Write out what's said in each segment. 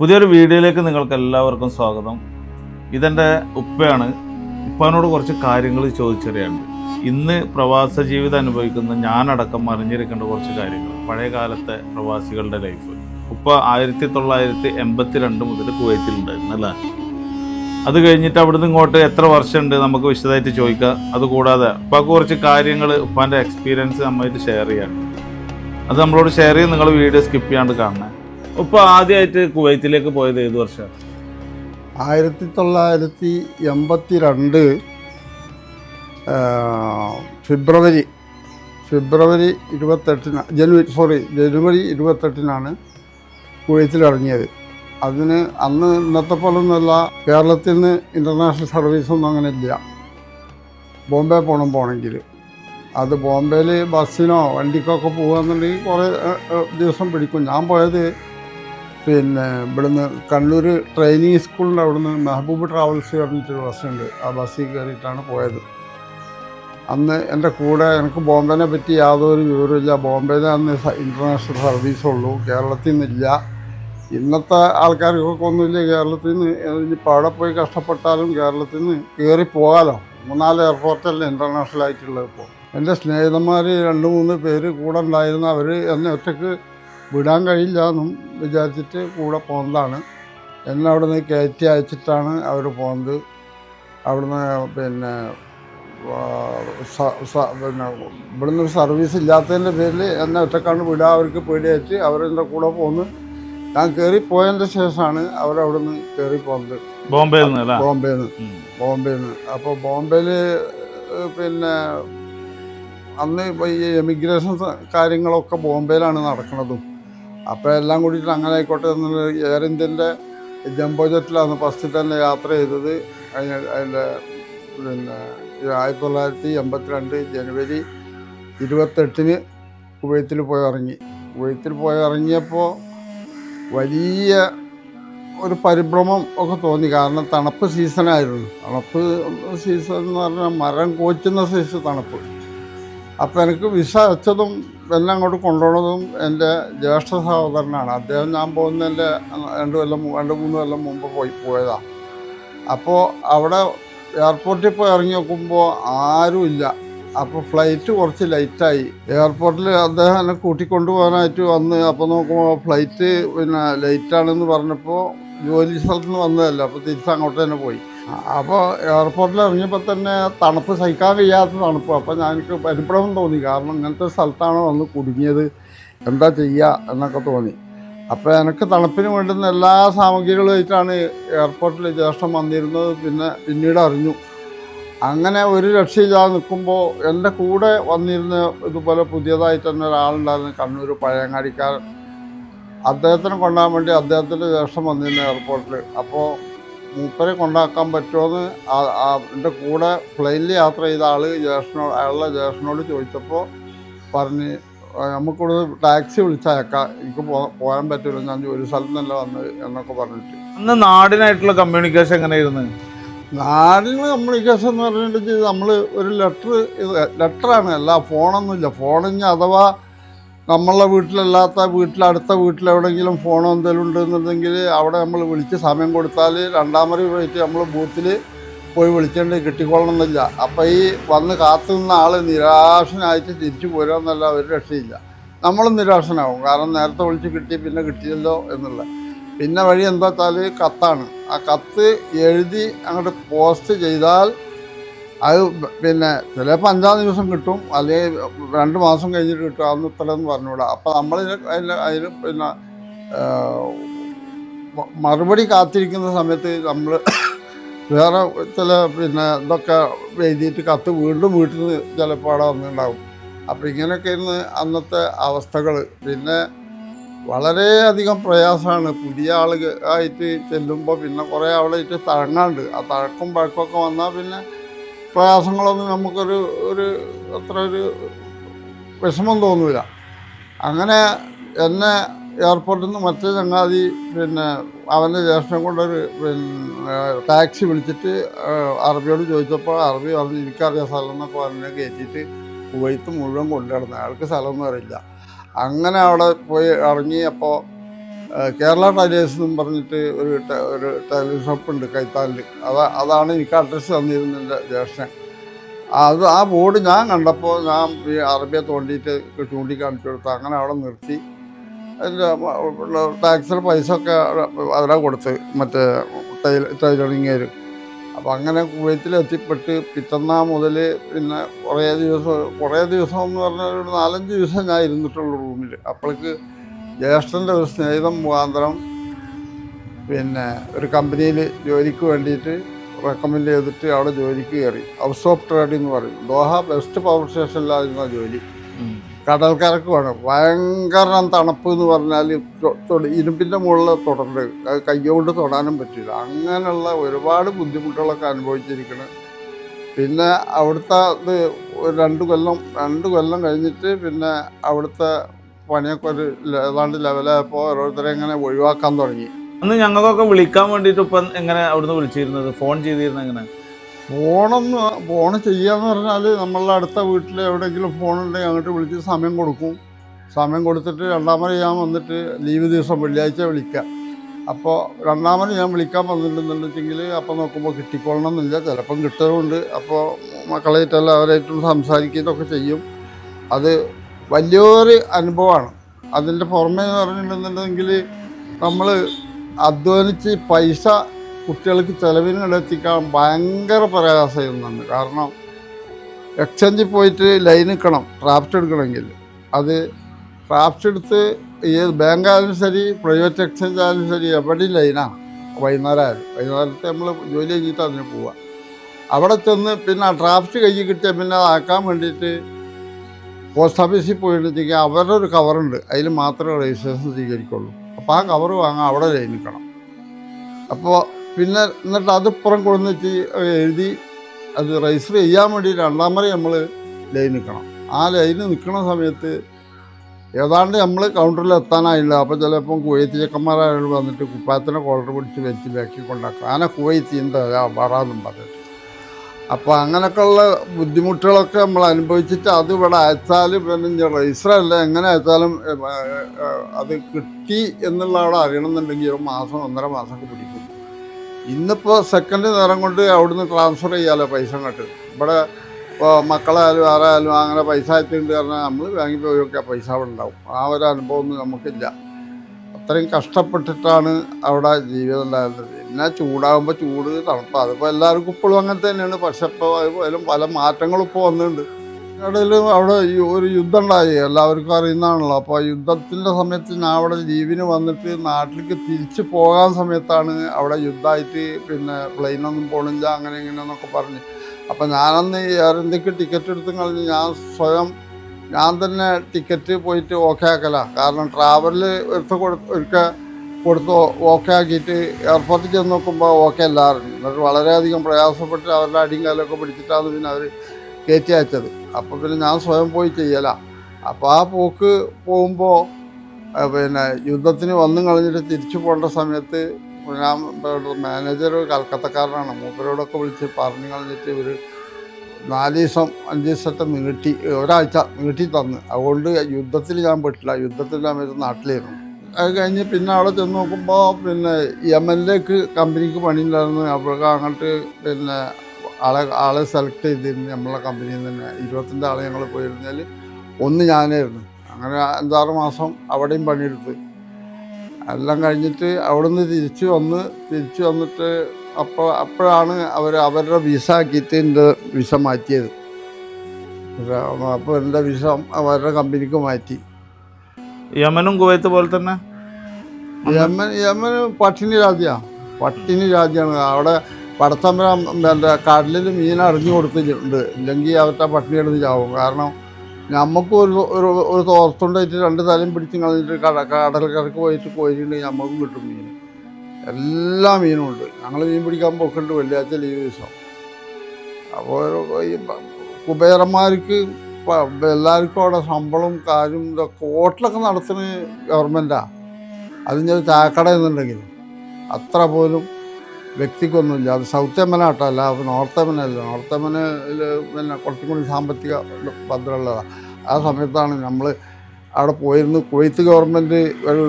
പുതിയൊരു വീഡിയോയിലേക്ക് നിങ്ങൾക്ക് എല്ലാവർക്കും സ്വാഗതം. ഇതെന്റെ ഉപ്പയാണ്. ഉപ്പാനോട് കുറച്ച് കാര്യങ്ങൾ ചോദിച്ചറിയാണ്ട് ഇന്ന് പ്രവാസ ജീവിതം അനുഭവിക്കുന്ന ഞാനടക്കം അറിഞ്ഞിരിക്കേണ്ട കുറച്ച് കാര്യങ്ങൾ. പഴയ കാലത്തെ പ്രവാസികളുടെ ലൈഫ് ഉപ്പ ആയിരത്തി തൊള്ളായിരത്തി എൺപത്തി രണ്ട് മുതൽ കുവൈത്തിലുണ്ടായിരുന്നു അല്ലേ? അത് കഴിഞ്ഞിട്ട് അവിടുന്ന് ഇങ്ങോട്ട് എത്ര വർഷമുണ്ട് നമുക്ക് വിശദമായിട്ട് ചോദിക്കാം. അതുകൂടാതെ ഉപ്പാക്ക് കുറച്ച് കാര്യങ്ങൾ ഉപ്പാന്റെ എക്സ്പീരിയൻസ് നമ്മായിട്ട് ഷെയർ ചെയ്യാം അത് നമ്മളോട് ഷെയർ ചെയ്ത് നിങ്ങൾ വീഡിയോ സ്കിപ്പ് ചെയ്യാണ്ട് കാണണേ ഉപ്പ ആദ്യമായിട്ട് കുവൈത്തിലേക്ക് പോയത് ഏത് വർഷം? ആയിരത്തി തൊള്ളായിരത്തി എൺപത്തി രണ്ട് ഫെബ്രുവരി ഫെബ്രുവരി ഇരുപത്തെട്ടിന് ജനുവരി സോറി ജനുവരി ഇരുപത്തെട്ടിനാണ് കുവൈത്തിൽ ഇറങ്ങിയത്. അതിന് അന്ന് ഇന്നത്തെ പോലെ ഒന്നുമല്ല കേരളത്തിൽ നിന്ന് ഇന്റർനാഷണൽ സർവീസൊന്നും അങ്ങനെ ഇല്ല ബോംബെ പോകണം പോകണമെങ്കിൽ അത് ബോംബെയിൽ ബസ്സിനോ വണ്ടിക്കൊക്കെ പോകുകയെന്നുണ്ടെങ്കിൽ കുറേ എന്നുണ്ടെങ്കിൽ കുറേ ദിവസം പിടിക്കും. ഞാൻ പോയത് പിന്നെ ഇവിടുന്ന് കണ്ണൂർ ട്രെയിനിങ് സ്കൂളിന്റെ അവിടുന്ന് മെഹബൂബ് ട്രാവൽസ് പറഞ്ഞിട്ടൊരു ബസ്സുണ്ട്. ആ ബസ്സിൽ കയറിയിട്ടാണ് പോയത്. അന്ന് എന്റെ കൂടെ എനിക്ക് ബോംബെനെ പറ്റി യാതൊരു വിവരമില്ല ബോംബെയിലെ അന്ന് ഇന്റർനാഷണൽ സർവീസുള്ളൂ. കേരളത്തിൽ നിന്നില്ല. ഇന്നത്തെ ആൾക്കാർക്കൊക്കെ ഒന്നുമില്ല കേരളത്തിൽ നിന്ന് ഇനിയിപ്പോൾ അവിടെ പോയി കഷ്ടപ്പെട്ടാലും കേരളത്തിൽ നിന്ന് കയറി പോകാലോ. മൂന്നാൽ എയർപോർട്ടല്ലേ ഇന്റർനാഷണൽ ആയിട്ടുള്ളത് ഇപ്പോൾ. എന്റെ സ്നേഹിതന്മാർ രണ്ട് മൂന്ന് പേര് കൂടെ ഉണ്ടായിരുന്ന അവർ എന്നെ ഒറ്റയ്ക്ക് വിടാൻ കഴിയില്ല എന്നും വിചാരിച്ചിട്ട് കൂടെ പോകുന്നതാണ് എന്നെ അവിടെ നിന്ന് കയറ്റി അയച്ചിട്ടാണ് അവർ പോകുന്നത് അവിടുന്ന് പിന്നെ പിന്നെ ഇവിടുന്ന് സർവീസ് ഇല്ലാത്തതിന്റെ പേരിൽ എന്നെ ഒറ്റക്കാണ്ട് വിടാൻ അവർക്ക് പേടിയായിട്ട് അവരെന്റെ കൂടെ പോന്ന്. ഞാൻ കയറി പോയതിന്റെ ശേഷമാണ് അവരവിടുന്ന് കയറി പോകുന്നത് ബോംബെയിൽ നിന്ന് ബോംബെയിൽ നിന്ന്. ബോംബെയിൽ നിന്ന്. അപ്പോൾ ബോംബെയിൽ പിന്നെ അന്ന് ഈ എമിഗ്രേഷൻ കാര്യങ്ങളൊക്കെ ബോംബെയിലാണ് നടക്കുന്നതും അപ്പോൾ എല്ലാം കൂടിയിട്ട് അങ്ങനെ ആയിക്കോട്ടെ എന്നുള്ള എയർ ഇന്ത്യന്റെ ജംബോ ജെറ്റിലാണ് ഫസ്റ്റ് തന്നെ യാത്ര ചെയ്തത്. അതിന്റെ പിന്നെ ആയിരത്തി തൊള്ളായിരത്തി എൺപത്തിരണ്ട് ജനുവരി ഇരുപത്തെട്ടിന് കുവൈത്തിൽ പോയി ഇറങ്ങി കുവൈത്തിൽ പോയി ഇറങ്ങിയപ്പോൾ വലിയ ഒരു പരിഭ്രമം ഒക്കെ തോന്നി. കാരണം തണുപ്പ് സീസണായിരുന്നു തണുപ്പ് സീസൺ എന്ന് പറഞ്ഞാൽ മരം കോച്ചുന്ന സീസൺ തണുപ്പ്. അപ്പോൾ എനിക്ക് വിസ അയച്ചതും എല്ലാം അങ്ങോട്ട് കൊണ്ടുപോണതും എന്റെ ജ്യേഷ്ഠ സഹോദരനാണ്. അദ്ദേഹം ഞാൻ പോകുന്നതിന്റെ രണ്ട് കൊല്ലം രണ്ട് മൂന്ന് കൊല്ലം മുമ്പ് പോയി പോയതാണ് അപ്പോൾ അവിടെ എയർപോർട്ടിൽ പോയി ഇറങ്ങി നോക്കുമ്പോൾ ആരുമില്ല അപ്പോൾ ഫ്ലൈറ്റ് കുറച്ച് ലേറ്റായി. എയർപോർട്ടിൽ അദ്ദേഹം എന്നെ കൂട്ടിക്കൊണ്ടുപോകാനായിട്ട് വന്ന് അപ്പോൾ നോക്കുമ്പോൾ ഫ്ലൈറ്റ് പിന്നെ ലേറ്റാണെന്ന് പറഞ്ഞപ്പോൾ ജോലി സ്ഥലത്ത് നിന്ന് വന്നതല്ല അപ്പോൾ തിരിച്ച് അങ്ങോട്ട് തന്നെ പോയി. അപ്പോൾ എയർപോർട്ടിൽ ഇറങ്ങിയപ്പോൾ തന്നെ തണുപ്പ് സഹിക്കാൻ വയ്യാത്ത തണുപ്പ്. അപ്പോൾ ഞാൻ എനിക്ക് പരിഭ്രമം തോന്നി. കാരണം ഇങ്ങനത്തെ സ്ഥലത്താണ് വന്ന് കുടുങ്ങിയത്? എന്താ ചെയ്യുക എന്നൊക്കെ തോന്നി. അപ്പോൾ എനിക്ക് തണുപ്പിന് വേണ്ടുന്ന എല്ലാ സാമഗ്രികളുമായിട്ടാണ് എയർപോർട്ടിൽ ജ്യേഷ്ഠം വന്നിരുന്നത്. പിന്നെ പിന്നീട് അറിഞ്ഞു. അങ്ങനെ ഒരു രക്ഷയില്ലാതെ നിൽക്കുമ്പോൾ എന്റെ കൂടെ വന്നിരുന്ന ഇതുപോലെ പുതിയതായിട്ട് തന്നെ ഒരാളുണ്ടായിരുന്നു കണ്ണൂർ പഴയങ്ങാടിക്കാരൻ. അദ്ദേഹത്തിനെ കൊണ്ടുപോകാൻ വേണ്ടി അദ്ദേഹത്തിന്റെ ജ്യേഷ്ഠം വന്നിരുന്നു എയർപോർട്ടിൽ അപ്പോൾ മൂപ്പരെ കൊണ്ടാക്കാൻ പറ്റുമോ എന്ന് എന്റെ കൂടെ പ്ലെയിനിൽ യാത്ര ചെയ്ത ആൾ ജേഷനോട് അയാളുടെ ജേഷനോട് ചോദിച്ചപ്പോൾ പറഞ്ഞ് "ആ, നമുക്കിവിടെ ടാക്സി വിളിച്ചയക്കാം. എനിക്ക് പോകാൻ പറ്റില്ല ഞാൻ ഒരു സ്ഥലത്ത് നിന്നല്ല വന്നത് എന്നൊക്കെ പറഞ്ഞിട്ട്. അന്ന് നാടിനായിട്ടുള്ള കമ്മ്യൂണിക്കേഷൻ എങ്ങനെയായിരുന്നു? നാടിന് കമ്മ്യൂണിക്കേഷൻ എന്ന് പറഞ്ഞിട്ട് നമ്മൾ ഒരു ലെറ്റർ ലെറ്ററാണ് അല്ല ഫോണൊന്നുമില്ല ഫോണിഞ്ഞ് അഥവാ നമ്മളെ വീട്ടിലല്ലാത്ത വീട്ടിലടുത്ത വീട്ടിലെവിടെയെങ്കിലും ഫോണോ എന്തെങ്കിലും ഉണ്ടെന്നുണ്ടെങ്കിൽ അവിടെ നമ്മൾ വിളിച്ച് സമയം കൊടുത്താൽ രണ്ടാമത് പോയിട്ട് നമ്മൾ ബൂത്തിൽ പോയി വിളിച്ചേണ്ടി കിട്ടിക്കൊള്ളണം എന്നില്ല അപ്പം ഈ വന്ന് കാത്തു നിന്ന ആൾ നിരാശനായിട്ട് തിരിച്ചു പോരാന്നല്ല ഒരു രക്ഷയില്ല. നമ്മളും നിരാശനാവും. കാരണം നേരത്തെ വിളിച്ച് കിട്ടി പിന്നെ കിട്ടിയല്ലോ എന്നുള്ള. പിന്നെ വഴി എന്താ വെച്ചാൽ കത്താണ്. ആ കത്ത് എഴുതി അങ്ങോട്ട് പോസ്റ്റ് ചെയ്താൽ അത് പിന്നെ ചിലപ്പോൾ അഞ്ചാം ദിവസം കിട്ടും അല്ലെങ്കിൽ രണ്ട് മാസം കഴിഞ്ഞിട്ട് കിട്ടും അന്ന് ഇത്ര എന്ന് പറഞ്ഞുകൂടാ. അപ്പം നമ്മൾ അതിന് അതിന് പിന്നെ മറുപടി കാത്തിരിക്കുന്ന സമയത്ത് നമ്മൾ വേറെ ചില പിന്നെ ഇതൊക്കെ എഴുതിയിട്ട് കത്ത് വീണ്ടും വീട്ടിൽ നിന്ന് ചിലപ്പോൾ അവിടെ വന്നിട്ടുണ്ടാകും അപ്പം ഇങ്ങനെയൊക്കെ ഇന്ന് അന്നത്തെ അവസ്ഥകൾ പിന്നെ വളരെയധികം പ്രയാസമാണ്. പുതിയ ആളുകൾ ആയിട്ട് ചെല്ലുമ്പോൾ പിന്നെ കുറേ ആളായിട്ട് തഴങ്ങാണ്ട്. ആ തഴക്കും പഴക്കമൊക്കെ വന്നാൽ പിന്നെ പ്രയാസങ്ങളൊന്നും നമുക്കൊരു ഒരു അത്ര ഒരു വിഷമം തോന്നില്ല അങ്ങനെ എന്നെ എയർപോർട്ടിൽ നിന്ന് മറ്റേ ചങ്ങാതി പിന്നെ അവന്റെ ജ്യേഷ്ഠം കൊണ്ടൊരു പിന്നെ ടാക്സി വിളിച്ചിട്ട് അറബിയോട് ചോദിച്ചപ്പോൾ അറബി പറഞ്ഞ് എനിക്കറിയാം സ്ഥലം എന്നൊക്കെ പറഞ്ഞ് കയറ്റിയിട്ട് കുവൈത്ത് മുഴുവൻ കൊണ്ടുനടന്നു. അയാൾക്ക് സ്ഥലമൊന്നും അറിയില്ല. അങ്ങനെ അവിടെ പോയി ഇറങ്ങി അപ്പോൾ ആ, കേരള ടൈലേഴ്സ് എന്നും പറഞ്ഞിട്ട് ഒരു ഒരു ടൈലർ ഷോപ്പ് ഉണ്ട് കൈത്താലിൽ. അതാ അതാണ് എനിക്ക് അഡ്രസ്സ് തന്നിരുന്നത് എന്റെ ജ്യേഷ്ഠൻ. അത് ആ ബോർഡ് ഞാൻ കണ്ടപ്പോൾ ഞാൻ ഈ അറബിയെ തോണ്ടിയിട്ട് ചൂണ്ടിക്കാണിച്ചു കൊടുത്തു. അങ്ങനെ അവിടെ നിർത്തി. അതിന്റെ ടാക്സിൽ പൈസ ഒക്കെ അവരാ കൊടുത്ത് മറ്റേ ടൈൽ ടൈലറിങ്ങേർ അപ്പോൾ അങ്ങനെ കുവൈത്തിൽ എത്തിപ്പെട്ട് പിറ്റന്നാ മുതൽ പിന്നെ കുറേ ദിവസം കുറേ ദിവസം എന്ന് പറഞ്ഞാൽ ഒരു നാലഞ്ച് ദിവസം ഞാൻ ഇരുന്നിട്ടുള്ളൂ റൂമിൽ അപ്പോഴേക്ക് ജ്യേഷ്ഠന്റെ ഒരു സ്നേഹിതം മുഖാന്തരം പിന്നെ ഒരു കമ്പനിയിൽ ജോലിക്ക് വേണ്ടിയിട്ട് റെക്കമെൻഡ് ചെയ്തിട്ട് അവിടെ ജോലിക്ക് കയറി. ഹൗസ് ഓഫ് ട്രേഡ് എന്ന് പറയും. ദോഹ ബെസ്റ്റ് പവർ സ്റ്റേഷനിലായിരുന്ന ജോലി. കടൽക്കരക്ക് വേണം ഭയങ്കര തണുപ്പ് എന്ന് പറഞ്ഞാൽ ഇരുമ്പിന്റെ മുകളിൽ തൊടണ്ട്. അത് കൈകൊണ്ട് തൊടാനും പറ്റില്ല. അങ്ങനെയുള്ള ഒരുപാട് ബുദ്ധിമുട്ടുകളൊക്കെ അനുഭവിച്ചിരിക്കണം. പിന്നെ അവിടുത്തെ ഇത് ഒരു രണ്ട് കൊല്ലം രണ്ട് കൊല്ലം കഴിഞ്ഞിട്ട് പിന്നെ അവിടുത്തെ പണിയൊക്കെ ഒരു ഏതാണ്ട് ലെവലായപ്പോൾ ഓരോരുത്തരെ ഇങ്ങനെ ഒഴിവാക്കാൻ തുടങ്ങി. അന്ന് ഞങ്ങൾക്കൊക്കെ വിളിക്കാൻ വേണ്ടിയിട്ട് ഇപ്പം എങ്ങനെ അവിടുന്ന് വിളിച്ചിരുന്നത്? ഫോൺ ചെയ്തിരുന്നത് എങ്ങനെ? ഫോണൊന്ന് ഫോൺ ചെയ്യാന്ന് പറഞ്ഞാൽ നമ്മളുടെ അടുത്ത വീട്ടിൽ എവിടെയെങ്കിലും ഫോണുണ്ടെങ്കിൽ അങ്ങോട്ട് വിളിച്ച് സമയം കൊടുക്കും. സമയം കൊടുത്തിട്ട് രണ്ടാമത് ഞാൻ വന്നിട്ട് ലീവ് ദിവസം വെള്ളിയാഴ്ച വിളിക്കാം. അപ്പോൾ രണ്ടാമത് ഞാൻ വിളിക്കാൻ വന്നിട്ടുണ്ടെന്നുണ്ടെങ്കിൽ അപ്പോൾ നോക്കുമ്പോൾ കിട്ടിക്കൊള്ളണം എന്നില്ല ചിലപ്പം കിട്ടുന്നുണ്ട്. അപ്പോൾ മക്കളായിട്ടെല്ലാം അവരായിട്ടും സംസാരിക്കുന്നതൊക്കെ ചെയ്യും. അത് വലിയൊരു അനുഭവമാണ്. അതിന്റെ പുറമെ പറഞ്ഞിട്ടുണ്ടെന്നുണ്ടെങ്കിൽ നമ്മൾ അധ്വാനിച്ച് പൈസ കുട്ടികൾക്ക് ചിലവിന് എത്തിക്കാൻ ഭയങ്കര പ്രയാസമായിരുന്നുണ്ട്. കാരണം എക്സ്ചേഞ്ചിൽ പോയിട്ട് ലൈൻ നിൽക്കണം ഡ്രാഫ്റ്റ് എടുക്കണമെങ്കിൽ. അത് ഡ്രാഫ്റ്റ് എടുത്ത് ഏത് ബാങ്ക് ആയാലും ശരി പ്രൈവറ്റ് എക്സ്ചേഞ്ച് ആയാലും ശരി എവിടെയും ലൈനാണ് വൈകുന്നേരം ആയാലും വൈകുന്നേരത്തെ നമ്മൾ ജോലി കഴിഞ്ഞിട്ട് അതിന് പോവുക അവിടെ ചെന്ന് പിന്നെ ആ ഡ്രാഫ്റ്റ് കയ്യിൽ കിട്ടിയാൽ പിന്നെ അതാക്കാൻ വേണ്ടിയിട്ട് പോസ്റ്റ് ഓഫീസിൽ പോയിട്ടുണ്ടെങ്കിൽ അവരുടെ ഒരു കവറുണ്ട്. അതിൽ മാത്രമേ രജിസ്ട്രേഷൻ സ്വീകരിക്കുള്ളൂ. അപ്പോൾ ആ കവർ വാങ്ങാൻ അവിടെ നിൽക്കണം. അപ്പോൾ പിന്നെ എന്നിട്ട് അത് പുറം കൊണ്ടുവന്ന് വെച്ച് എഴുതി അത് രജിസ്റ്റർ ചെയ്യാൻ വേണ്ടി രണ്ടാം വരെ നമ്മൾ ലൈൻ നിൽക്കണം. ആ ലൈന് നിൽക്കുന്ന സമയത്ത് ഏതാണ്ട് നമ്മൾ കൗണ്ടറിൽ എത്താനായില്ല. അപ്പോൾ ചിലപ്പം കുവൈത്ത് ചെക്കന്മാരായാലും വന്നിട്ട് കുപ്പായത്തിനെ കോളർ പിടിച്ച് വെച്ച് ബാക്കി കൊണ്ടാക്കും. ആന കുവൈത്ത് എന്താ വറാന്നും പറഞ്ഞിട്ട്. അപ്പോൾ അങ്ങനെയൊക്കെയുള്ള ബുദ്ധിമുട്ടുകളൊക്കെ നമ്മൾ അനുഭവിച്ചിട്ട് അത് ഇവിടെ അയച്ചാലും പിന്നെ രജിസ്റ്റർ അല്ല എങ്ങനെ അയച്ചാലും അത് കിട്ടി എന്നുള്ള അവിടെ അറിയണമെന്നുണ്ടെങ്കിൽ ഒരു മാസം ഒന്നര മാസമൊക്കെ പിടിക്കും. ഇന്നിപ്പോൾ സെക്കൻഡ് നേരം കൊണ്ട് അവിടുന്ന് ട്രാൻസ്ഫർ ചെയ്യാമല്ലോ പൈസ അങ്ങോട്ട്. ഇവിടെ ഇപ്പോൾ മക്കളായാലും ആരായാലും അങ്ങനെ പൈസ അയച്ചിട്ടുണ്ട് പറഞ്ഞാൽ നമ്മൾ ബാങ്കിൽ പോയൊക്കെ പൈസ അവിടെ ഉണ്ടാവും. ആ ഒരു അനുഭവമൊന്നും നമുക്കില്ല. അത്രയും കഷ്ടപ്പെട്ടിട്ടാണ് അവിടെ ജീവിതം ഉണ്ടായിരുന്നത്. പിന്നെ ചൂടാകുമ്പോൾ ചൂട് തണുപ്പ്. അതിപ്പോൾ എല്ലാവർക്കും ഇപ്പോഴും അങ്ങനെ തന്നെയാണ്. പക്ഷെ ഇപ്പോൾ അതിലും പല മാറ്റങ്ങളും ഇപ്പോൾ വന്നിട്ടുണ്ട്. ഇടയിൽ അവിടെ ഒരു യുദ്ധം ഉണ്ടായി. എല്ലാവർക്കും അറിയുന്നതാണല്ലോ. അപ്പോൾ യുദ്ധത്തിന്റെ സമയത്ത് ഞാൻ അവിടെ ലീവിന് വന്നിട്ട് നാട്ടിലേക്ക് തിരിച്ചു പോകാൻ സമയത്താണ് അവിടെ യുദ്ധമായിട്ട് പിന്നെ പ്ലെയിനൊന്നും പോണില്ല അങ്ങനെ ഇങ്ങനെ എന്നൊക്കെ പറഞ്ഞ്. അപ്പോൾ ഞാനന്ന് എയർ ഇന്ത്യയ്ക്ക് ടിക്കറ്റ് എടുത്ത് കളഞ്ഞ് ഞാൻ സ്വയം ഞാൻ തന്നെ ടിക്കറ്റ് പോയിട്ട് ഓക്കെ ആക്കല. കാരണം ട്രാവലിൽ കൊടു ഒരുക്ക കൊടുത്ത് ഓക്കെ ആക്കിയിട്ട് എയർപോർട്ടിൽ ചെന്ന് നോക്കുമ്പോൾ ഓക്കെ അല്ലായിരുന്നു എന്നിട്ട് വളരെയധികം പ്രയാസപ്പെട്ട് അവരുടെ അടിയും കാലമൊക്കെ പിടിച്ചിട്ടാണ് പിന്നെ അവർ കയറ്റി അയച്ചത്. അപ്പോൾ പിന്നെ ഞാൻ സ്വയം പോയി ചെയ്യല. അപ്പോൾ ആ പോക്ക് പോകുമ്പോൾ പിന്നെ യുദ്ധത്തിന് വന്നു കളഞ്ഞിട്ട് തിരിച്ചു പോകേണ്ട സമയത്ത് ഞാൻ മാനേജർ കൽക്കത്തക്കാരനാണ്. മൂപ്പരോടൊക്കെ വിളിച്ച് പറഞ്ഞു കളഞ്ഞിട്ട് ഇവർ നാല് ദിവസം അഞ്ച് ദിവസത്തെ നീട്ടി ഒരാഴ്ച നീട്ടി തന്ന്. അതുകൊണ്ട് യുദ്ധത്തിൽ ഞാൻ പെട്ടില്ല. യുദ്ധത്തിൽ സമയത്ത് നാട്ടിലായിരുന്നു. അത് കഴിഞ്ഞ് പിന്നെ അവിടെ ചെന്ന് നോക്കുമ്പോൾ പിന്നെ യമനിലേക്ക് കമ്പനിക്ക് പണിയുണ്ടായിരുന്നു അപ്പോഴൊക്കെ അങ്ങോട്ട് പിന്നെ ആളെ ആളെ സെലക്ട് ചെയ്തിരുന്നു. നമ്മളെ കമ്പനിയിൽ നിന്ന് തന്നെ. ഇരുപത്തിന്റെ ആളെ ഞങ്ങൾ പോയിരുന്നാൽ ഒന്ന് ഞാനായിരുന്നു. അങ്ങനെ അഞ്ചാറ് മാസം അവിടെയും പണിയെടുത്ത്. എല്ലാം കഴിഞ്ഞിട്ട് അവിടുന്ന് തിരിച്ചു വന്ന് തിരിച്ചു വന്നിട്ട് അപ്പോൾ അപ്പോഴാണ് അവർ അവരുടെ വിസ എന്റെ വിസ മാറ്റിയത്. അപ്പോൾ എന്റെ വിസ അവരുടെ കമ്പനിക്ക് മാറ്റി. യമനും കുവൈത്ത് പോലെ തന്നെ? യമൻ യമൻ പട്ടിണി രാജ്യമാണ് പട്ടിണി രാജ്യമാണ് അവിടെ പടത്തമ്പരം എന്റെ കടലിൽ മീൻ അറിഞ്ഞു കൊടുത്തിട്ടുണ്ട്. ഇല്ലെങ്കിൽ അവരുടെ പട്ടിണി എടുത്ത് ചാവും. കാരണം നമുക്ക് ഒരു ഒരു തോർത്തുണ്ടായിട്ട് രണ്ട് തലം പിടിച്ച് കളഞ്ഞിട്ട് കട കടൽക്കരക്ക് പോയിട്ട് പോയിട്ടുണ്ടെങ്കിൽ നമുക്കും കിട്ടും മീൻ. എല്ലാ മീനും ഉണ്ട്. ഞങ്ങൾ മീൻ പിടിക്കാൻ പോക്കുണ്ട് വെള്ളിയാഴ്ച ലീവ് ദിവസം. അപ്പോൾ ഈ കുബേരന്മാർക്ക് എല്ലാവർക്കും അവിടെ ശമ്പളം കാര്യം ഇതൊക്കെ ഹോട്ടലൊക്കെ നടത്തുന്ന ഗവൺമെന്റാണ് അതിന്റെ ഒരു ചാക്കട എന്നുണ്ടെങ്കിലും അത്ര പോലും വ്യക്തിക്കൊന്നുമില്ല. അത് സൗത്ത് യമനാട്ടോ അല്ല അത് നോർത്ത് എമ്മനല്ല നോർത്ത് യമനിൽ പിന്നെ കുറച്ചും കൂടി സാമ്പത്തിക ഭദ്രമുള്ളതാണ് ആ സമയത്താണ് നമ്മൾ അവിടെ പോയിരുന്നു കുവൈത്ത് ഗവൺമെന്റ് ഒരു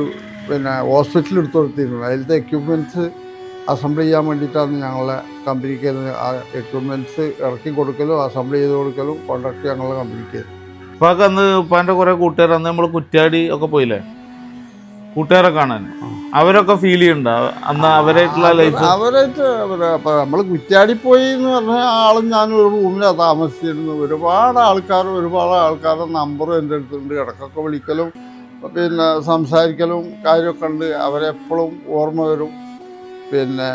പിന്നെ ഹോസ്പിറ്റലിൽ എടുത്തു കൊടുത്തിരുന്നത് അതിലത്തെ എക്യുപ്മെന്റ്സ് അസംബിൾ ചെയ്യാൻ വേണ്ടിയിട്ടാണ് ഞങ്ങളെ കമ്പനിക്ക് ആ എക്യുപ്മെന്റ്സ് ഇറക്കി കൊടുക്കലും അസംബിൾ ചെയ്ത് കൊടുക്കലും കോൺട്രാക്ട് ഞങ്ങളെ കമ്പനിക്ക് ഉപ്പാക്ക് അന്ന് ഉപ്പാന്റെ കുറേ കൂട്ടുകാർ അന്ന് നമ്മൾ കുറ്റ്യാടി ഒക്കെ പോയില്ലേ? കൂട്ടുകാരെ കാണാൻ. അവരൊക്കെ ഫീൽ ചെയ്യണ്ട? അന്ന് അവരായിട്ടുള്ള ലൈഫ് അവരായിട്ട് അവർ നമ്മൾ കുറ്റാടി പോയി എന്ന് പറഞ്ഞാൽ ആളും ഞാനും ഒരു റൂമിലാണ് താമസിച്ചിരുന്നു ഒരുപാട് ആൾക്കാർ ഒരുപാട് ആൾക്കാരുടെ നമ്പറും എന്റെ അടുത്തുണ്ട് ഇടക്കൊക്കെ വിളിക്കലും പിന്നെ സംസാരിക്കലും കാര്യമൊക്കെ ഉണ്ട്. അവരെപ്പോഴും ഓർമ്മ വരും. പിന്നെ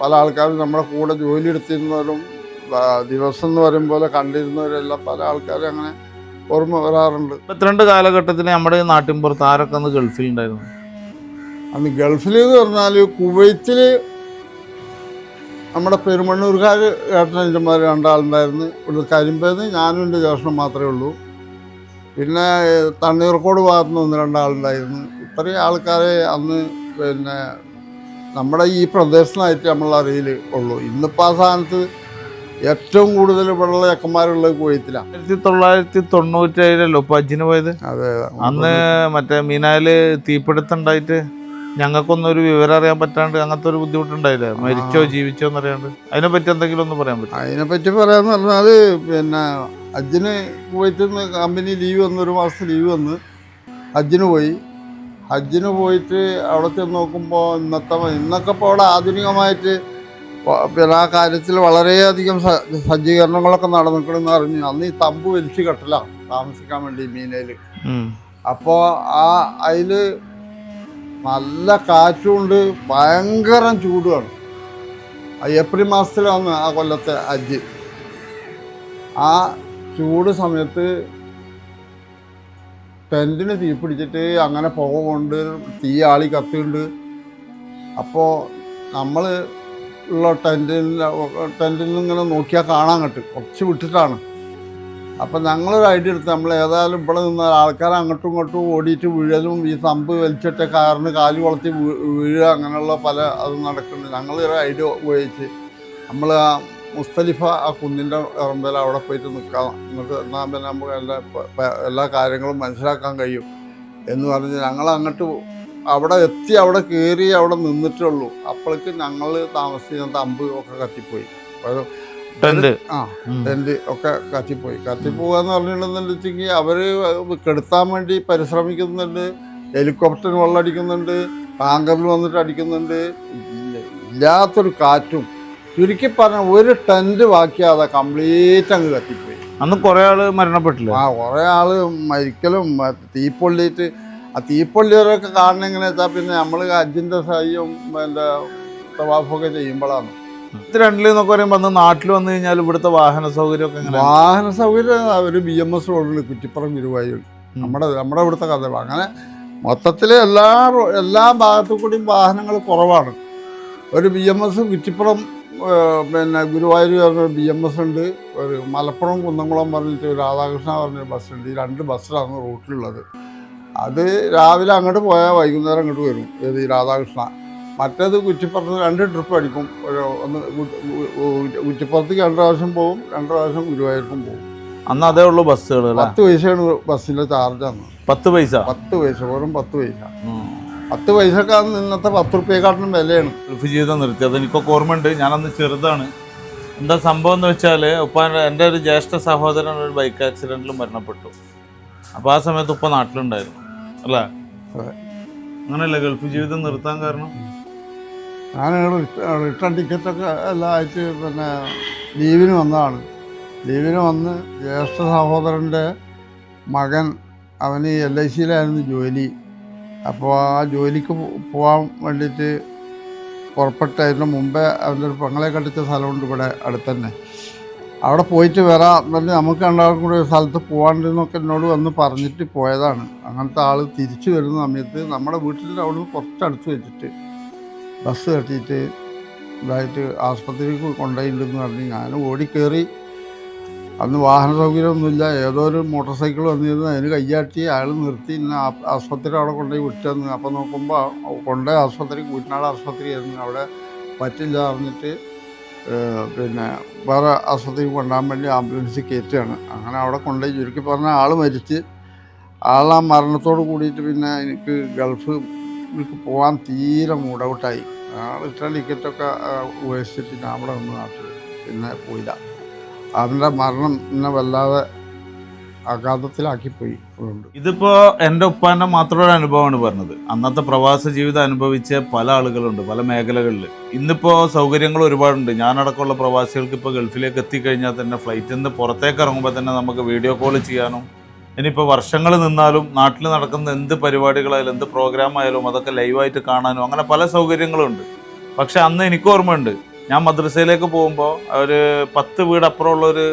പല ആൾക്കാരും നമ്മുടെ കൂടെ ജോലി എടുത്തിരുന്നവരും ദിവസം എന്ന് പറയുമ്പോൾ പോലെ കണ്ടിരുന്നവരെല്ലാം പല ആൾക്കാരും അങ്ങനെ ഓർമ്മ വരാറുണ്ട്. ഇരുപത്തിരണ്ട് കാലഘട്ടത്തിൽ നമ്മുടെ നാട്ടിൻപുറത്ത്? ആരൊക്കെ അന്ന് ഗൾഫിൽ ഉണ്ടായിരുന്നു അന്ന് ഗൾഫിൽ എന്ന് പറഞ്ഞാൽ കുവൈത്തിൽ നമ്മുടെ പെരുമണ്ണൂർക്കാർ ഏട്ടനഞ്ചന്മാർ രണ്ടാളുണ്ടായിരുന്നു. ഇവിടെ കരിമ്പേന്ന് ഞാനും എന്റെ ജ്യേഷ്ഠനും മാത്രമേ ഉള്ളൂ. പിന്നെ തണ്ണീർക്കോട് ഭാഗത്ത് നിന്ന് ഒന്ന് രണ്ടാളുണ്ടായിരുന്നു. ഇത്രയും ആൾക്കാരെ അന്ന് പിന്നെ നമ്മുടെ ഈ പ്രദേശത്തിനായിട്ട് നമ്മൾ അറിയിൽ ഉള്ളൂ. ഇന്നിപ്പോൾ ആ സ്ഥാനത്ത് ഏറ്റവും കൂടുതൽ ഇവിടെയുള്ള ചെക്കന്മാരുള്ളത് കുവൈത്തിലാണ് ആയിരത്തി തൊള്ളായിരത്തി തൊണ്ണൂറ്റേഴിലല്ലോ ഏഴിലല്ലോ പോയത്? അതെ അന്ന് മറ്റേ മീനായിൽ തീപിടുത്തം ഉണ്ടായിട്ട് ഞങ്ങൾക്കൊന്നും ഒരു വിവരം അറിയാൻ പറ്റാണ്ട് അങ്ങനത്തെ ഒരു ബുദ്ധിമുട്ടുണ്ടായില്ലേ മരിച്ചോ ജീവിച്ചോ എന്നറിയാണ്ട് അതിനെപ്പറ്റി എന്തെങ്കിലും ഒന്ന് പറയാൻ പറ്റും അതിനെപ്പറ്റി പറയാന്ന് പറഞ്ഞാൽ പിന്നെ അജിന് പോയിട്ട് നിന്ന് കമ്പനി ലീവ് വന്ന് ഒരു മാസത്തെ ലീവ് വന്ന് ഹജ്ജിന് പോയി. ഹജ്ജിന് പോയിട്ട് അവിടെ ചെന്ന് നോക്കുമ്പോൾ ഇന്നത്തെ ഇന്നൊക്കെ ഇപ്പോൾ അവിടെ ആധുനികമായിട്ട് പിന്നെ ആ കാര്യത്തിൽ വളരെയധികം സജ്ജീകരണങ്ങളൊക്കെ നടന്നിക്കണമെന്ന് അറിഞ്ഞു അന്ന് ഈ തമ്പ് വലിച്ചു കെട്ടലാണ് താമസിക്കാൻ വേണ്ടി മീനയിൽ അപ്പോൾ ആ അതിൽ നല്ല കാറ്റുണ്ട് ഭയങ്കര ചൂടുമാണ്. ഏപ്രിൽ മാസത്തിലാണ് ആ കൊല്ലത്തെ അജ് ആ ചൂട് സമയത്ത് ടെന്റിന് തീ പിടിച്ചിട്ട് അങ്ങനെ പോകുന്നുണ്ട് തീ ആളി കത്തിയുണ്ട് അപ്പോൾ നമ്മൾ ഉള്ള ടെന്റിൽ ടെന്റിൽ നിന്ന് ഇങ്ങനെ നോക്കിയാൽ കാണാൻ കിട്ടും. കുറച്ച് വിട്ടിട്ടാണ്. അപ്പം ഞങ്ങളൊരു ഐഡിയ എടുത്ത് നമ്മൾ ഏതായാലും ഇവിടെ നിന്ന് ആൾക്കാർ അങ്ങോട്ടും ഇങ്ങോട്ടും ഓടിയിട്ട് വീഴലും ഈ സമ്പ് വലിച്ചിട്ട കാറിന് കാൽ വളർത്തി വീഴുക അങ്ങനെയുള്ള പല അത് നടക്കുന്നുണ്ട്. ഞങ്ങളൊരു ഐഡിയ ഉപയോഗിച്ച് നമ്മൾ ആ മുസ്തലിഫ ആ കുന്നിന്റെ ഇറമ്പിൽ അവിടെ പോയിട്ട് നിൽക്കാം എന്നിട്ട് എന്നാൽ പിന്നെ നമുക്ക് എല്ലാ എല്ലാ കാര്യങ്ങളും മനസ്സിലാക്കാൻ കഴിയും എന്ന് പറഞ്ഞ് ഞങ്ങൾ അങ്ങോട്ട് അവിടെ എത്തി അവിടെ കയറി അവിടെ നിന്നിട്ടുള്ളൂ അപ്പോഴേക്ക് ഞങ്ങൾ താമസിക്കുന്ന തമ്പ് ഒക്കെ കത്തിപ്പോയി. ഒരു ടെന്റ് ആ ടെന്റ് ഒക്കെ കത്തിപ്പോയി. കത്തിപ്പോവാന്ന് പറഞ്ഞിട്ടുണ്ടെന്നുണ്ടെങ്കിൽ അവർ കെടുത്താൻ വേണ്ടി പരിശ്രമിക്കുന്നുണ്ട്. ഹെലികോപ്റ്റർ വെള്ളമടിക്കുന്നുണ്ട് ടാങ്കറിൽ വന്നിട്ട് അടിക്കുന്നുണ്ട്. ഇല്ലാത്തൊരു കാറ്റും ചുരുക്കി പറഞ്ഞ ഒരു ടെന്റ് ബാക്കിയാതെ കംപ്ലീറ്റ് അങ്ങ് കത്തിപ്പോയി. അന്ന് കുറെ ആൾ മരണപ്പെട്ടില്ല? ആ കുറേ ആൾ മരിക്കലും തീപ്പൊള്ളിയിട്ട് ആ തീപ്പൊള്ളിയവരൊക്കെ കാണണം എങ്ങനെയാ പിന്നെ നമ്മൾ അജിന്റെ സഹായം എന്റെ തവാഫൊക്കെ ചെയ്യുമ്പോഴാണ് ഇത് രണ്ടിൽ എന്നൊക്കെ പറയുമ്പോൾ അന്ന് നാട്ടിൽ വന്നു കഴിഞ്ഞാൽ ഇവിടുത്തെ വാഹന സൗകര്യമൊക്കെ എങ്ങനെ വാഹന സൗകര്യം ഒരു ബി എം എസ് റോഡിൽ കുറ്റിപ്പുറം ഗുരുവായൂർ നമ്മുടെ നമ്മുടെ ഇവിടുത്തെ കഥ അങ്ങനെ മൊത്തത്തിൽ എല്ലാ എല്ലാ ഭാഗത്തു കൂടിയും വാഹനങ്ങൾ കുറവാണ്. ഒരു ബി എം എസ് കുറ്റിപ്പുറം പിന്നെ ഗുരുവായൂർ പറഞ്ഞൊരു ബി എം എസ് ഉണ്ട്. ഒരു മലപ്പുറം കുന്നംകുളം പറഞ്ഞിട്ട് രാധാകൃഷ്ണ പറഞ്ഞൊരു ബസ്സുണ്ട്. ഈ രണ്ട് ബസ്സിലാണ് റൂട്ടിലുള്ളത്. അത് രാവിലെ അങ്ങോട്ട് പോയാൽ വൈകുന്നേരം അങ്ങോട്ട് വരും. ഏത് ഈ രാധാകൃഷ്ണ. മറ്റേത് കുറ്റിപ്പുറത്ത് രണ്ട് ട്രിപ്പ് അടിക്കും. ഒരു ഒന്ന് കുറ്റിപ്പുറത്തേക്ക് രണ്ട് പ്രാവശ്യം പോകും രണ്ട് പ്രാവശ്യം ഗുരുവായൂർക്കും പോകും അന്ന് അതേ ഉള്ളൂ ബസ്സുകൾ പത്ത് പൈസയാണ് ബസ്സിന്റെ ചാർജ് അന്ന്. പത്ത് പൈസ? പത്ത് പൈസ വെറും പത്ത് പൈസ. പത്ത് പൈസക്കാണ് ഇന്നത്തെ പത്ത് റുപ്യക്കാട്ടിലും വിലയാണ്. ഗൾഫ് ജീവിതം നിർത്തി. അത് എനിക്കൊക്കെ ഓർമ്മയുണ്ട്. ഞാനന്ന് ചെറുതാണ്. എന്താ സംഭവം എന്ന് വെച്ചാൽ ഉപ്പ എന്റെ ഒരു ജ്യേഷ്ഠ സഹോദരൻ ഒരു ബൈക്ക് ആക്സിഡന്റിൽ മരണപ്പെട്ടു. അപ്പോൾ ആ സമയത്ത് ഉപ്പ നാട്ടിലുണ്ടായിരുന്നു. അല്ലേ. അങ്ങനെയല്ലേ ഗൾഫ് ജീവിതം നിർത്താൻ കാരണം? ഞാൻ റിട്ടേൺ ടിക്കറ്റൊക്കെ എല്ലാം ആയിട്ട് പിന്നെ ലീവിന് വന്നതാണ്. ലീവിന് വന്ന് ജ്യേഷ്ഠ സഹോദരന്റെ മകൻ അവന് എൽ ഐ സിയിലായിരുന്നു ജോലി. അപ്പോൾ ആ ജോലിക്ക് പോകാൻ വേണ്ടിയിട്ട് പുറപ്പെട്ടതിന് മുമ്പേ അവന്റെ ഒരു പെങ്ങളെ കടിച്ച സ്ഥലമുണ്ട് ഇവിടെ അടുത്തന്നെ. അവിടെ പോയിട്ട് വരാം എന്നിട്ട് നമുക്ക് രണ്ടാൾക്കും കൂടെ ഒരു സ്ഥലത്ത് പോകാണ്ടെന്നൊക്കെ എന്നോട് വന്ന് പറഞ്ഞിട്ട് പോയതാണ്. അങ്ങനത്തെ ആൾ തിരിച്ചു വരുന്ന സമയത്ത് നമ്മുടെ വീട്ടിന്റെ അവിടെ നിന്ന് കുറച്ചടുത്ത് വെച്ചിട്ട് ബസ് കെട്ടിയിട്ട് ഇതായിട്ട് ആസ്പത്രിക്ക് കൊണ്ടുപോയിട്ടുണ്ടെന്ന് പറഞ്ഞ് ഞാൻ ഓടിക്കയറി അന്ന് വാഹന സൗകര്യമൊന്നുമില്ല. ഏതോ ഒരു മോട്ടോർ സൈക്കിൾ വന്നിരുന്നു. അതിന് കയ്യാട്ടി അയാൾ നിർത്തി ഇന്നെ ആസ്പത്രി അവിടെ കൊണ്ടുപോയി വിട്ടെന്ന്. അപ്പോൾ നോക്കുമ്പോൾ കൊണ്ടുപോയി ആസ്പത്രി കൂറ്റനാട് ആസ്പത്രി ആയിരുന്നു. അവിടെ പറ്റില്ല പറഞ്ഞിട്ട് പിന്നെ വേറെ ആസ്പത്രിക്ക് കൊണ്ടുപോകാൻ വേണ്ടി ആംബുലൻസ് കയറ്റുകയാണ്. അങ്ങനെ അവിടെ കൊണ്ടുപോയി. ചുരുക്കി പറഞ്ഞാൽ ആൾ മരിച്ച്. ആൾ ആ മരണത്തോട് കൂടിയിട്ട് പിന്നെ എനിക്ക് ഗൾഫ് പോകാൻ തീരെ മൂഡൗട്ടായി റിട്ടേൺ ടിക്കറ്റൊക്കെ ഉപേക്ഷിച്ചിട്ട് ഞാൻ അവിടെ ഒന്ന് നാട്ടിൽ പിന്നെ പോയില്ല. അതിന്റെ മരണം എന്നെ വല്ലാതെ അഗാധത്തിലാക്കിപ്പോയി അതുകൊണ്ട്. ഇതിപ്പോ എന്റെ ഉപ്പാന്റെ മാത്രം ഒരു അനുഭവമാണ് പറഞ്ഞത്. അന്നത്തെ പ്രവാസ ജീവിതം അനുഭവിച്ച പല ആളുകളുണ്ട് പല മേഖലകളിൽ. ഇന്നിപ്പോ സൗകര്യങ്ങൾ ഒരുപാടുണ്ട്. ഞാനടക്കമുള്ള പ്രവാസികൾക്ക് ഇപ്പോൾ ഗൾഫിലേക്ക് എത്തിക്കഴിഞ്ഞാൽ തന്നെ ഫ്ലൈറ്റിൽ നിന്ന് പുറത്തേക്ക് ഇറങ്ങുമ്പോൾ തന്നെ നമുക്ക് വീഡിയോ കോൾ ചെയ്യാനും ഇനിയിപ്പോൾ വർഷങ്ങൾ നിന്നാലും നാട്ടിൽ നടക്കുന്ന എന്ത് പരിപാടികളായാലും എന്ത് പ്രോഗ്രാമായാലും അതൊക്കെ ലൈവായിട്ട് കാണാനും അങ്ങനെ പല സൗകര്യങ്ങളുണ്ട്. പക്ഷെ അന്ന് എനിക്ക് ഓർമ്മയുണ്ട്. ഞാൻ മദ്രസയിലേക്ക് പോകുമ്പോൾ ഒരു പത്ത് വീട് അപ്പുറമുള്ള ഒരു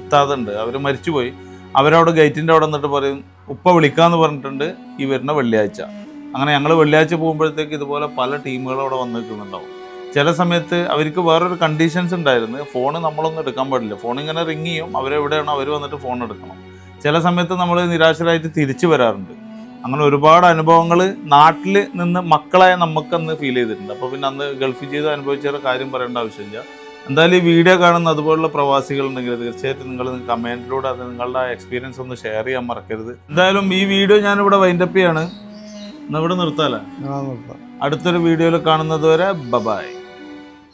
ഇത്താതുണ്ട് അവർ മരിച്ചുപോയി. അവരവിടെ ഗേറ്റിന്റെ അവിടെ നിന്നിട്ട് പറയും ഉപ്പ വിളിക്കാമെന്ന് പറഞ്ഞിട്ടുണ്ട് ഈ വരുന്ന വെള്ളിയാഴ്ച. അങ്ങനെ ഞങ്ങൾ വെള്ളിയാഴ്ച പോകുമ്പോഴത്തേക്ക് ഇതുപോലെ പല ടീമുകൾ അവിടെ വന്ന് നിൽക്കുന്നുണ്ടാവും ചില സമയത്ത് അവർക്ക് വേറൊരു കണ്ടീഷൻസ് ഉണ്ടായിരുന്നു. ഫോൺ നമ്മളൊന്നും എടുക്കാൻ പാടില്ല. ഫോൺ ഇങ്ങനെ റിങ് ചെയ്യും. അവരെവിടെയാണോ അവർ വന്നിട്ട് ഫോൺ എടുക്കണം. ചില സമയത്ത് നമ്മൾ നിരാശരായിട്ട് തിരിച്ചു വരാറുണ്ട്. അങ്ങനെ ഒരുപാട് അനുഭവങ്ങൾ നാട്ടിൽ നിന്ന് മക്കളായ നമുക്കന്ന് ഫീൽ ചെയ്തിട്ടുണ്ട്. അപ്പോൾ പിന്നെ അന്ന് ഗൾഫിൽ ചെയ്ത് അനുഭവിച്ച കാര്യം പറയേണ്ട ആവശ്യമില്ല. എന്തായാലും ഈ വീഡിയോ കാണുന്ന അതുപോലുള്ള പ്രവാസികളുണ്ടെങ്കിൽ തീർച്ചയായിട്ടും നിങ്ങൾ കമന്റിലൂടെ അത് നിങ്ങളുടെ എക്സ്പീരിയൻസ് ഒന്ന് ഷെയർ ചെയ്യാൻ മറക്കരുത്. എന്തായാലും ഈ വീഡിയോ ഞാനിവിടെ വൈൻഡപ്പ് ചെയ്യാണ്. ഇവിടെ നിർത്താലേ? അടുത്തൊരു വീഡിയോയിൽ കാണുന്നത് വരെ ബബായ്